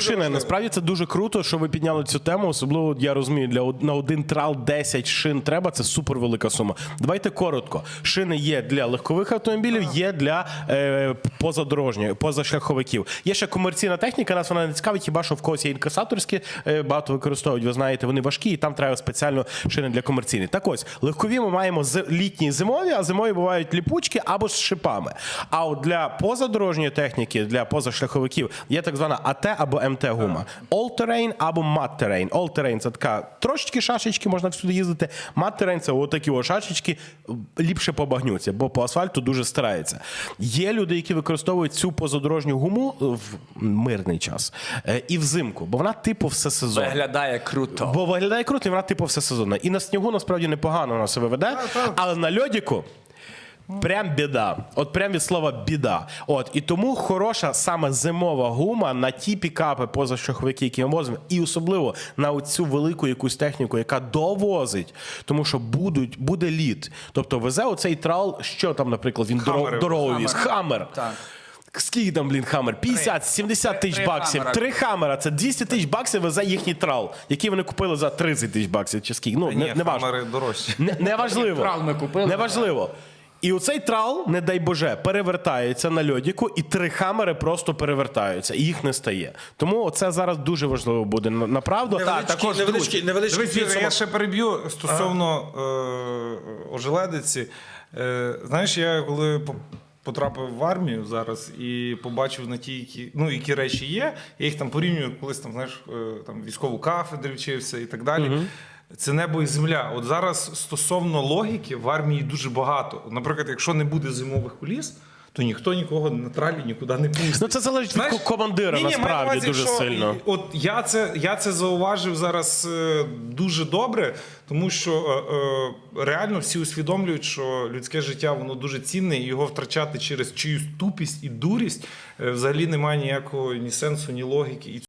Шини, насправді це дуже круто, що ви підняли цю тему. Особливо я розумію, для на один трал 10 шин треба. Це супер велика сума. Давайте коротко. Шини є для легкових автомобілів, є для е, позадорожньої, позашляховиків. Є ще комерційна техніка. Нас вона не цікавить. Хіба що в когось є інкасаторські е, багато використовують. Ви знаєте, вони важкі, і там треба спеціально шини для комерційних. Так ось легкові ми маємо з літні і зимові, а зимові бувають ліпучки або з шипами. А от для позадорожньої техніки, для позашляховиків є так звана АТ або МТ гума. All Terrain або Mud Terrain. All Terrain – це така трошечки шашечки, можна всюди їздити. Mud Terrain – це отакі о шашечки, ліпше побагнються, бо по асфальту дуже старається. Є люди, які використовують цю позадорожню гуму в мирний час е, і взимку, бо вона типу все сезон. Виглядає круто. Бо виглядає круто, і вона типу все сезонна. І на снігу насправді непогано вона себе веде, але на льодіку. Прям біда. От прям від слова біда. От і тому хороша саме зимова гума на ті пікапи позашляховики, які ми возимо, і особливо на цю велику якусь техніку, яка довозить, тому що будуть буде лід. Тобто везе оцей трал, що там, наприклад, він Хаммери. дорогу віз. Хаммер. Так. Скільки там, блін, хаммер? 50, 70 тисяч три баксів. хаммера. Три хаммера. Це 200 тисяч баксів везе їхній трал, який вони купили за 30 тисяч баксів. Чи скільки? Ну, не, Ні, не важливо. камери дорожчі. Не, неважливо. Трал ми купили. Неважливо. І оцей трал, не дай Боже, перевертається на льодіку, і три хамери просто перевертаються, і їх не стає. Тому це зараз дуже важливо буде на- направду. Невеличкий, також невеличкий, невеличкий Дивись, я ще переб'ю стосовно е, ожеледиці. Е, знаєш, я коли по- потрапив в армію зараз і побачив на ті, які, ну, які речі є, я їх там порівнюю, колись там, знаєш, е, там військову кафедру вчився і так далі. Це небо і земля. От зараз стосовно логіки в армії дуже багато. Наприклад, якщо не буде зимових коліс, то ніхто нікого на тралі нікуди не пустить. Ну це залежить від Знаєш, ко- командира, ні-ні, насправді увазі, дуже що сильно. От я це, я це зауважив зараз е, дуже добре, тому що е, е, реально всі усвідомлюють, що людське життя воно дуже цінне, і його втрачати через чиюсь тупість і дурість е, взагалі немає ніякого ні сенсу, ні логіки.